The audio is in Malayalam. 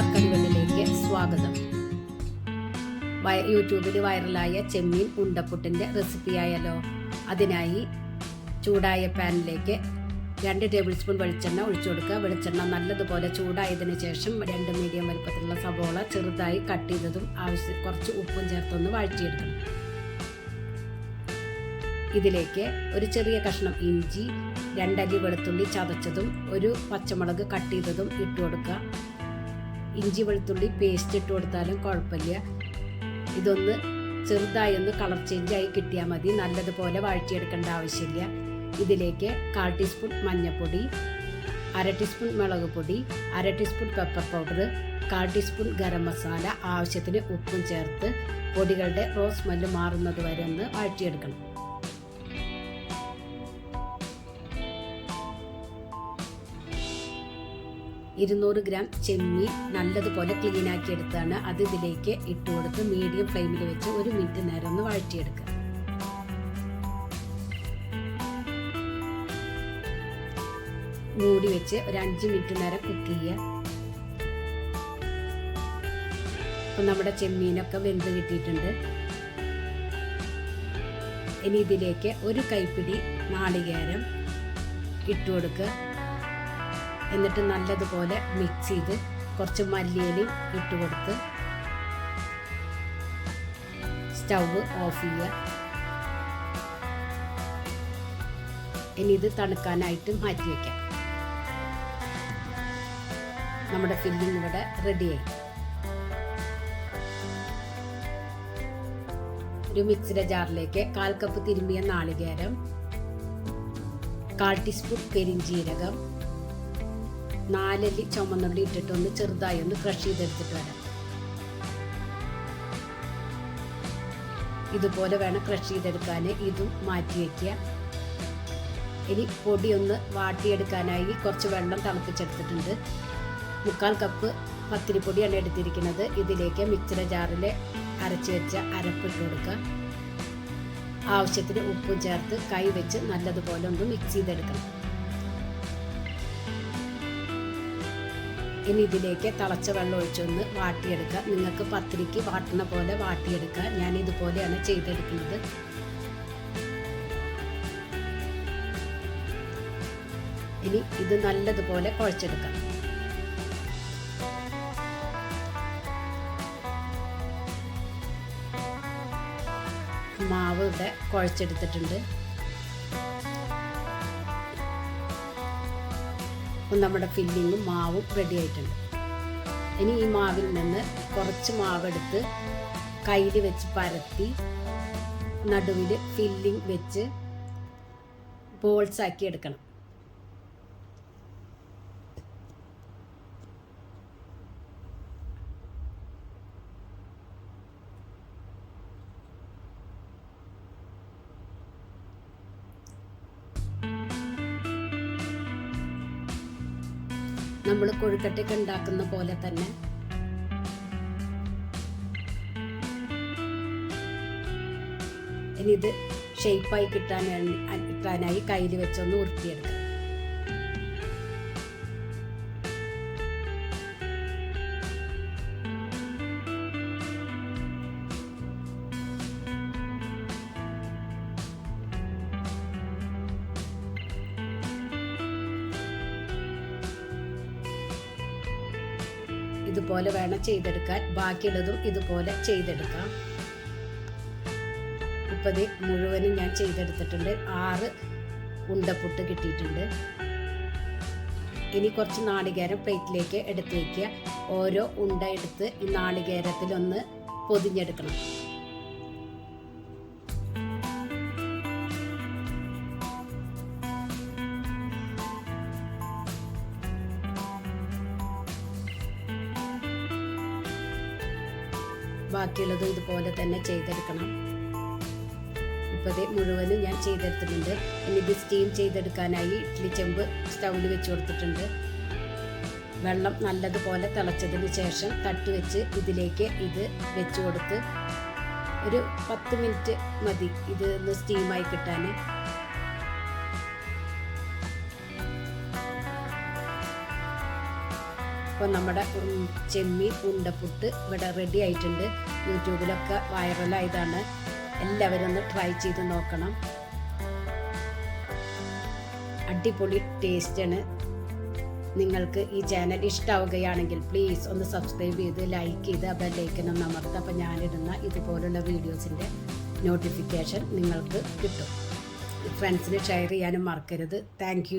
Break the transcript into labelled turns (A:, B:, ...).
A: മലബാർ സ്വാഗതം. യൂട്യൂബിൽ വൈറലായ ചെമ്മീൻ ഉണ്ടപ്പുട്ടിന്റെ റെസിപ്പി ആയാലോ അതിനായി ചൂടായ പാനിലേക്ക് രണ്ട് ടേബിൾ സ്പൂൺ വെളിച്ചെണ്ണ ഒഴിച്ചു കൊടുക്കുക. വെളിച്ചെണ്ണ നല്ലതുപോലെ ചൂടായതിനു ശേഷം രണ്ട് മീഡിയം വലുപ്പത്തിലുള്ള സവോള ചെറുതായി കട്ട് ചെയ്തതും ആവശ്യം കുറച്ച് ഉപ്പും ചേർത്തൊന്ന് വഴറ്റിയെടുക്കണം. ഇതിലേക്ക് ഒരു ചെറിയ കഷ്ണം ഇഞ്ചി രണ്ടല്ലി വെളുത്തുള്ളി ചതച്ചതും ഒരു പച്ചമുളക് കട്ട് ചെയ്തതും ഇട്ട് കൊടുക്കുക ഇഞ്ചി വെളുത്തുള്ളി പേസ്റ്റ് ഇട്ട് കൊടുത്താലും കുഴപ്പമില്ല. ഇതൊന്ന് ചെറുതായി ഒന്ന് കളർ ചേഞ്ച് ആയി കിട്ടിയാൽ മതി. നല്ലതുപോലെ വാഴ്ത്തിയെടുക്കേണ്ട ആവശ്യമില്ല. ഇതിലേക്ക് കാൽ ടീസ്പൂൺ മഞ്ഞൾപ്പൊടി അര ടീസ്പൂൺ മുളക് പൊടി അര ടീസ്പൂൺ പെപ്പർ പൗഡർ കാൽ ടീസ്പൂൺ ഗരം മസാല ആവശ്യത്തിന് ഉപ്പും ചേർത്ത് പൊടികളുടെ റോസ് സ്മെല്ല് മാറുന്നത് വരെ ഒന്ന് വഴറ്റിയെടുക്കണം. ഇരുന്നൂറ് ഗ്രാം ചെമ്മീൻ നല്ലതുപോലെ ക്ലീൻ ആക്കി എടുത്താണ് അത് ഇതിലേക്ക് ഇട്ട് കൊടുത്ത് മീഡിയം ഫ്ലെയിമിൽ വെച്ച് ഒരു മിനിറ്റ് നേരം ഒന്ന് വഴറ്റിയെടുക്കുക. മൂടി വെച്ച് ഒരു അഞ്ച് മിനിറ്റ് നേരം കുക്ക് ചെയ്യുക. അപ്പം നമ്മുടെ ചെമ്മീനൊക്കെ വെന്ത് കിട്ടിയിട്ടുണ്ട്. ഇനി ഇതിലേക്ക് ഒരു കൈപ്പിടി നാളികേരം ഇട്ട് കൊടുക്കുക. എന്നിട്ട് നല്ലതുപോലെ മിക്സ് ചെയ്ത് കുറച്ച് മല്ലിയിലും ഇട്ട് കൊടുത്ത് സ്റ്റൗവ് ഓഫ് ചെയ്യുക. ഇനി ഇത് തണുക്കാനായിട്ട് മാറ്റി വയ്ക്കാം നമ്മുടെ ഫില്ലിംഗ് ഇവിടെ റെഡിയായി ഒരു മിക്സിയുടെ ജാറിലേക്ക് കാൽ കപ്പ് തിരുമ്പിയ നാളികേരം കാൽ ടീസ്പൂൺ പെരിഞ്ചീരകം നാലല്ലി ചുമന്നുള്ളി ഇട്ടിട്ട് ഒന്ന് ചെറുതായി ഒന്ന് ക്രഷ് ചെയ്തെടുത്തിട്ട് വരാം. ഇതുപോലെ വേണം ക്രഷ് ചെയ്തെടുക്കാൻ. ഇതും മാറ്റി വയ്ക്കുക. ഇനി പൊടി ഒന്ന് വാട്ടിയെടുക്കാനായി കുറച്ച് വെള്ളം തിളപ്പിച്ചെടുത്തിട്ടുണ്ട്. മുക്കാൽ കപ്പ് പത്തിരിപ്പൊടിയാണ് എടുത്തിരിക്കുന്നത്. ഇതിലേക്ക് മിക്സിയുടെ ജാറിൽ അരച്ച് വെച്ച അരപ്പിട്ട് കൊടുക്കുക. ആവശ്യത്തിന് ഉപ്പും ചേർത്ത് കൈ വെച്ച് നല്ലതുപോലെ ഒന്ന് മിക്സ് ചെയ്തെടുക്കണം. ഇനി ഇതിലേക്ക് തിളച്ച വെള്ളം ഒഴിച്ചൊന്ന് വാട്ടിയെടുക്കുക. നിങ്ങൾക്ക് പത്തിരിക്ക് വാട്ടുന്ന പോലെ വാട്ടിയെടുക്കുക. ഞാൻ ഇതുപോലെയാണ് ചെയ്തെടുക്കുന്നത്. ഇനി ഇത് നല്ലതുപോലെ കുഴച്ചെടുക്കാം. മാവ് ഇവിടെ കുഴച്ചെടുത്തിട്ടുണ്ട്. നമ്മുടെ ഫില്ലിങ്ങും മാവും റെഡി ആയിട്ടുണ്ട്. ഇനി ഈ മാവിൽ നിന്ന് കുറച്ച് മാവെടുത്ത് കയ്യിൽ വെച്ച് പരത്തി നടുവിൽ ഫില്ലിങ് വെച്ച് ബോൾസ് ആക്കി എടുക്കണം. നമ്മൾ കൊഴുക്കട്ടയൊക്കെ ഉണ്ടാക്കുന്ന പോലെ തന്നെ. ഇനി ഇത് ഷേപ്പായി കിട്ടാൻ കിട്ടാനായി കയ്യിൽ വെച്ചൊന്ന് ഉരുട്ടിയെടുക്കാം. ഇതുപോലെ വേണം ചെയ്തെടുക്കാൻ. ബാക്കിയുള്ളതും ഇതുപോലെ ചെയ്തെടുക്കാം. ഇപ്പം ഇത് മുഴുവനും ഞാൻ ചെയ്തെടുത്തിട്ടുണ്ട്. ആറ് ഉണ്ടപ്പുട്ട് കിട്ടിയിട്ടുണ്ട്. ഇനി കുറച്ച് നാളികേരം പ്ലേറ്റിലേക്ക് എടുത്ത് വയ്ക്കുക ഓരോ ഉണ്ട എടുത്ത് ഈ നാളികേരത്തിലൊന്ന് പൊതിഞ്ഞെടുക്കണം. ബാക്കിയുള്ളത് ഇതുപോലെ തന്നെ ചെയ്തെടുക്കണം. ഇപ്പോൾ മുഴുവനും ഞാൻ ചെയ്തെടുത്തിട്ടുണ്ട്. ഇത് സ്റ്റീം ചെയ്തെടുക്കാനായി ഇഡ്ഡലി ചെമ്പ് സ്റ്റൗവിൽ വെച്ച് കൊടുത്തിട്ടുണ്ട്. വെള്ളം നല്ലതുപോലെ തിളച്ചതിന് ശേഷം തട്ട് വെച്ച് ഇതിലേക്ക് ഇത് വെച്ച് കൊടുത്ത് ഒരു പത്ത് മിനിറ്റ് മതി ഇത് ഒന്ന് സ്റ്റീമായി കിട്ടാൻ. അപ്പോൾ നമ്മുടെ ചെമ്മി ചെമ്മീൻ ഉണ്ടപ്പുട്ട് ഇവിടെ റെഡി ആയിട്ടുണ്ട്. യൂട്യൂബിലൊക്കെ വൈറലായതാണ് എല്ലാവരും ഒന്ന് ട്രൈ ചെയ്ത് നോക്കണം. അടിപൊളി ടേസ്റ്റാണ് നിങ്ങൾക്ക് ഈ ചാനൽ ഇഷ്ടാവുകയാണെങ്കിൽ പ്ലീസ് ഒന്ന് സബ്സ്ക്രൈബ് ചെയ്ത് ലൈക്ക് ചെയ്ത് ആ ബെല്ലൈക്കൻ ഒന്ന് അമർത്തുക അപ്പോൾ ഞാനിടുന്ന ഇതുപോലുള്ള വീഡിയോസിന്റെ നോട്ടിഫിക്കേഷൻ നിങ്ങൾക്ക് കിട്ടും. ഫ്രണ്ട്സിന് ഷെയർ ചെയ്യാനും മറക്കരുത്. താങ്ക്